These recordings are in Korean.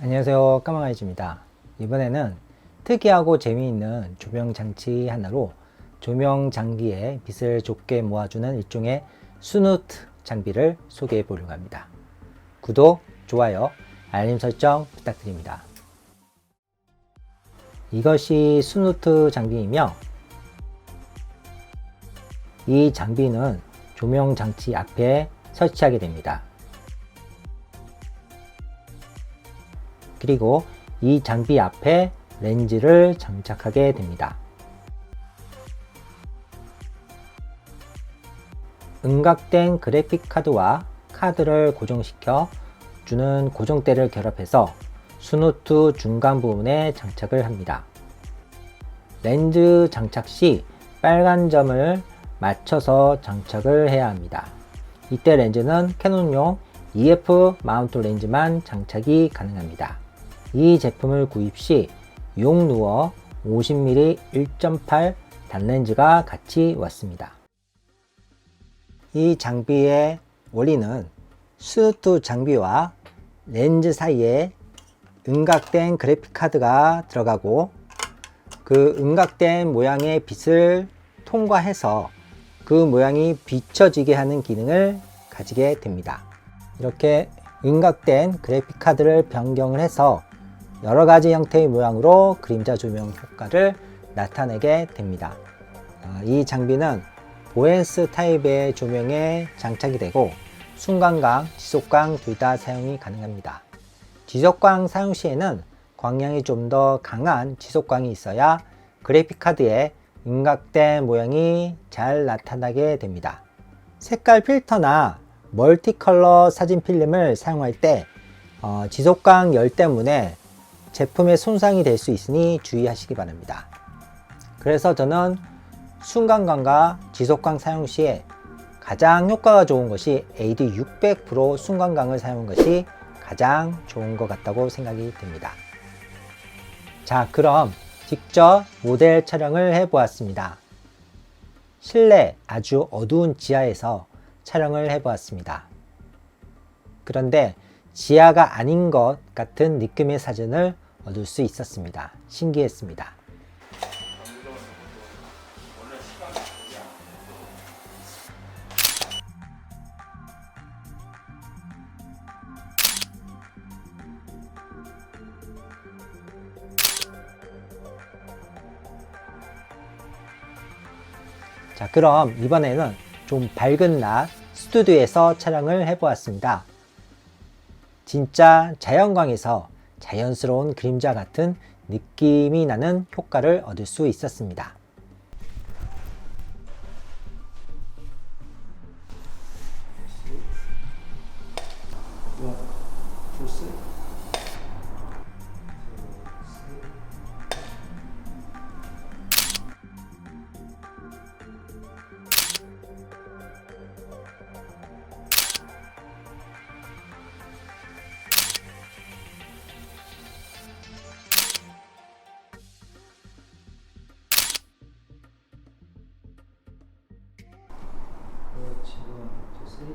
안녕하세요. 까망아이즈입니다. 이번에는 특이하고 재미있는 조명 장치 하나로 조명 장기에 빛을 좁게 모아주는 일종의 수누트 장비를 소개해 보려고 합니다. 구독, 좋아요, 알림 설정 부탁드립니다. 이것이 수누트 장비이며 이 장비는 조명 장치 앞에 설치하게 됩니다 그리고 이 장비 앞에 렌즈를 장착하게 됩니다. 음각된 그래픽 카드와 카드를 고정시켜 주는 고정대를 결합해서 수노트 중간 부분에 장착을 합니다. 렌즈 장착 시 빨간 점을 맞춰서 장착을 해야 합니다. 이때 렌즈는 캐논용 EF 마운트 렌즈만 장착이 가능합니다. 이 제품을 구입 시 용루어 50mm 1.8 단렌즈가 같이 왔습니다. 이 장비의 원리는 스누트 장비와 렌즈 사이에 음각된 그래픽 카드가 들어가고 그 음각된 모양의 빛을 통과해서 그 모양이 비춰지게 하는 기능을 가지게 됩니다. 이렇게 음각된 그래픽 카드를 변경을 해서 여러 가지 형태의 모양으로 그림자 조명 효과를 나타내게 됩니다. 아, 이 장비는 보엔스 타입의 조명에 장착이 되고 순간광, 지속광 둘 다 사용이 가능합니다. 지속광 사용 시에는 광량이 좀 더 강한 지속광이 있어야 그래픽 카드에 윤곽된 모양이 잘 나타나게 됩니다. 색깔 필터나 멀티컬러 사진 필름을 사용할 때 어, 지속광 열 때문에 제품에 손상이 될 수 있으니 주의하시기 바랍니다. 그래서 저는 순간광과 지속광 사용 시에 가장 효과가 좋은 것이 AD 600 프로 순간광을 사용한 것이 가장 좋은 것 같다고 생각이 듭니다. 자, 그럼 직접 모델 촬영을 해 보았습니다. 실내 아주 어두운 지하에서 촬영을 해 보았습니다. 그런데 지하가 아닌 것 같은 느낌의 사진을 얻을 수 있었습니다. 신기했습니다. 자, 그럼 이번에는 좀 밝은 낮 스튜디오에서 촬영을 해보았습니다. 진짜 자연광에서 자연스러운 그림자 같은 느낌이 나는 효과를 얻을 수 있었습니다. 嗯就是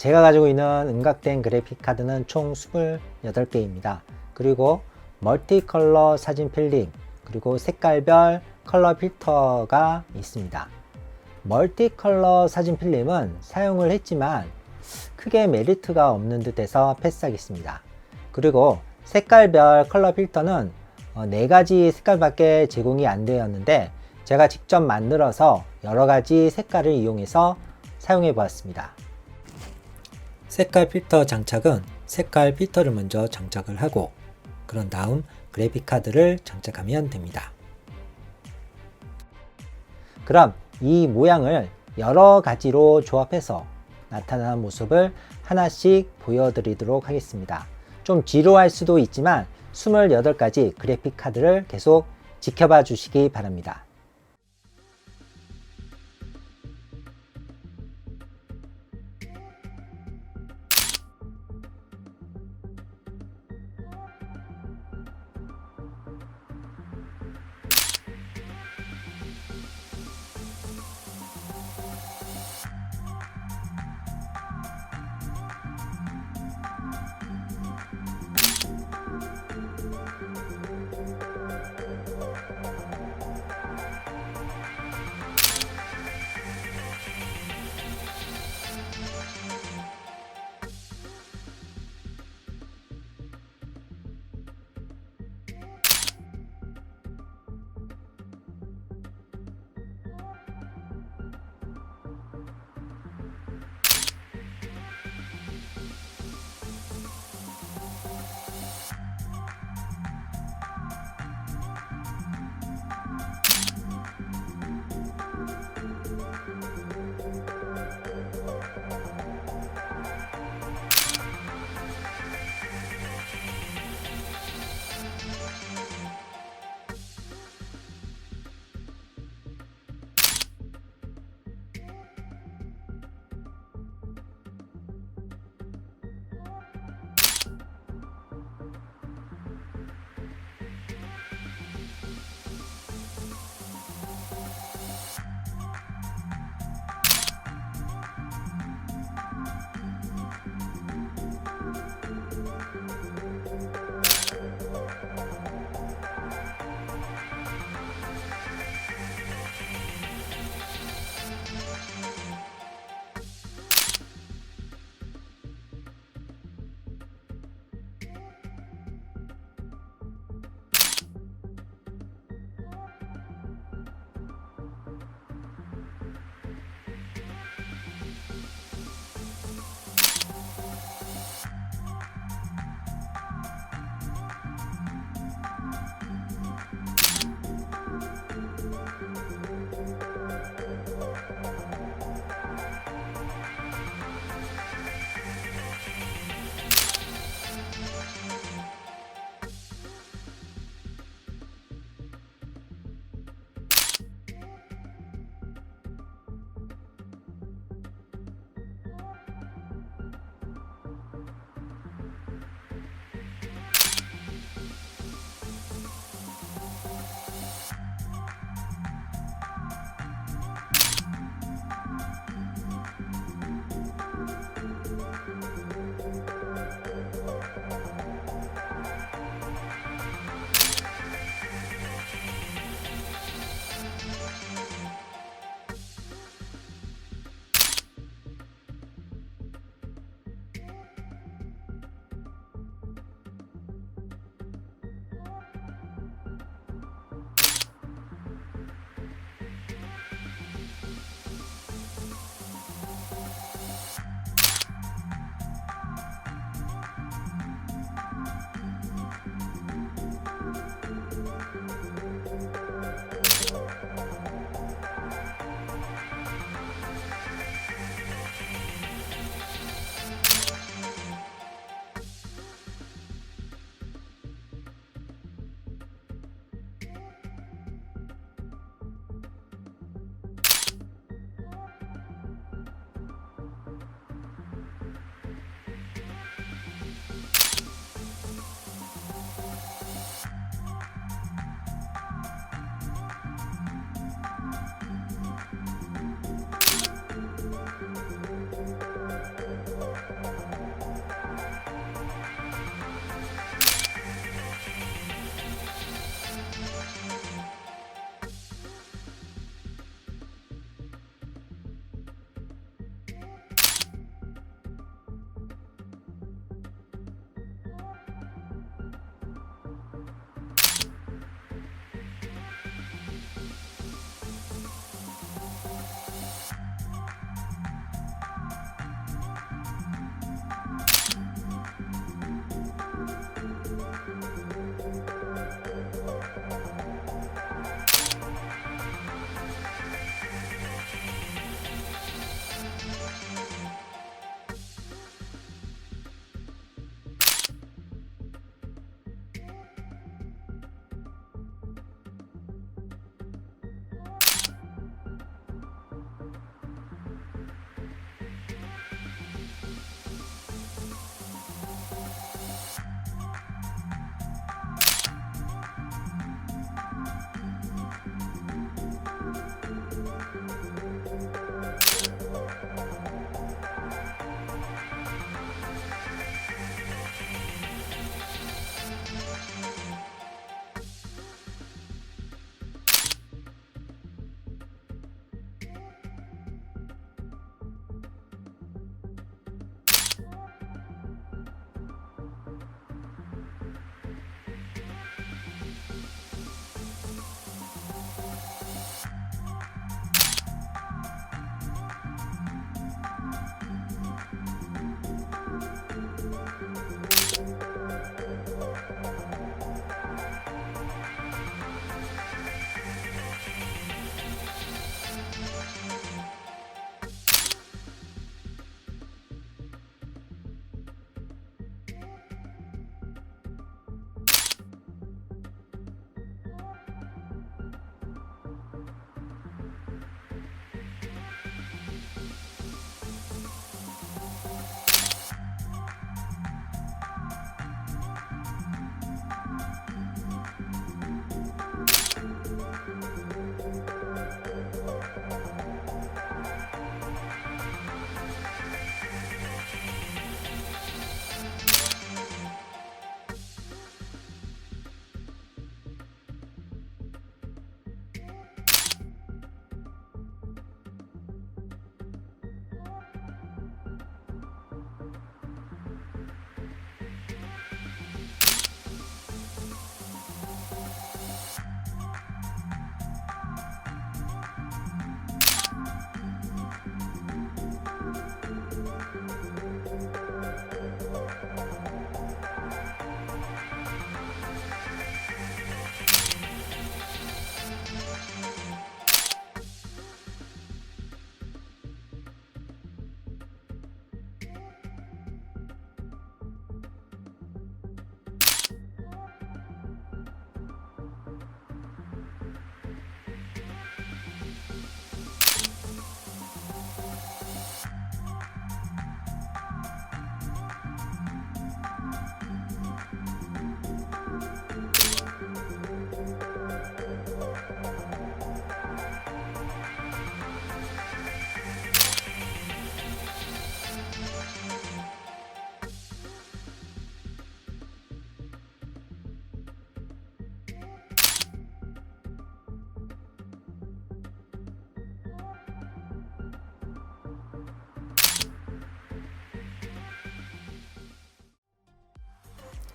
제가 가지고 있는 음각된 그래픽 카드는 총 28개입니다. 그리고 멀티 컬러 사진 필름, 그리고 색깔별 컬러 필터가 있습니다. 멀티 컬러 사진 필름은 사용을 했지만 크게 메리트가 없는 듯해서 패스하겠습니다. 그리고 색깔별 컬러 필터는 어, 네 가지 색깔밖에 제공이 안 되었는데 제가 직접 만들어서 여러 가지 색깔을 이용해서 사용해 보았습니다. 색깔 필터 장착은 색깔 필터를 먼저 장착을 하고 그런 다음 그래픽 카드를 장착하면 됩니다. 그럼 이 모양을 여러 가지로 조합해서 나타나는 모습을 하나씩 보여드리도록 하겠습니다. 좀 지루할 수도 있지만 28가지 그래픽 카드를 계속 지켜봐 주시기 바랍니다.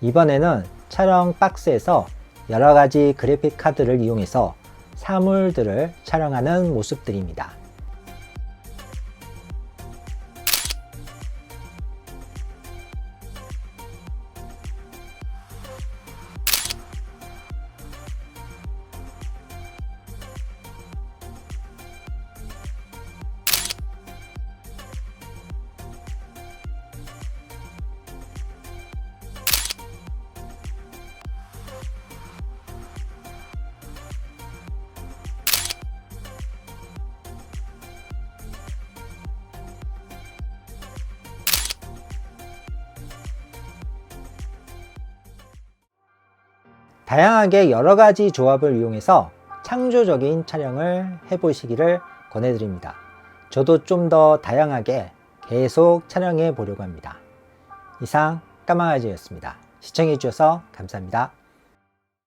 이번에는 촬영 박스에서 여러 가지 그래픽 카드를 이용해서 사물들을 촬영하는 모습들입니다. 다양하게 여러 가지 조합을 이용해서 창조적인 촬영을 해보시기를 권해드립니다. 저도 좀 더 다양하게 계속 촬영해 보려고 합니다. 이상 까망아지였습니다. 시청해주셔서 감사합니다.